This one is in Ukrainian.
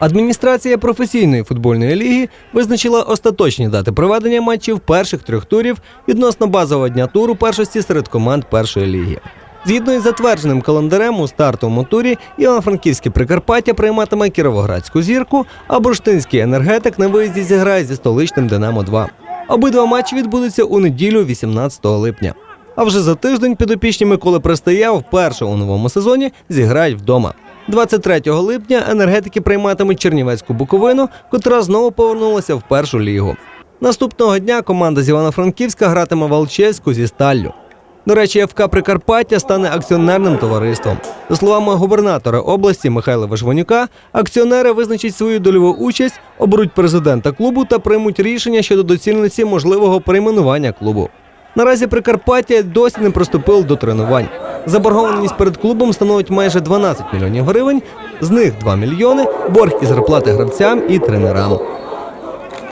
Адміністрація професійної футбольної ліги визначила остаточні дати проведення матчів перших трьох турів відносно базового дня туру першості серед команд першої ліги. Згідно із затвердженим календарем у стартовому турі Івано-Франківське Прикарпаття прийматиме Кіровоградську зірку, а бурштинський енергетик на виїзді зіграє зі столичним Динамо 2 Обидва матчі відбудуться у неділю, 18 липня. А вже за тиждень підопічні Миколи Пристая вперше у новому сезоні зіграють вдома. 23 липня енергетики прийматимуть Чернівецьку Буковину, котра знову повернулася в першу лігу. Наступного дня команда з Івано-Франківська гратиме Волчевську зі Сталлю. До речі, ФК Прикарпаття стане акціонерним товариством. За словами губернатора області Михайла Вишванюка, акціонери визначать свою дольову участь, оберуть президента клубу та приймуть рішення щодо доцільності можливого перейменування клубу. Наразі Прикарпаття досі не приступило до тренувань. Заборгованість перед клубом становить майже 12 мільйонів гривень, з них 2 мільйони борг і зарплати гравцям і тренерам.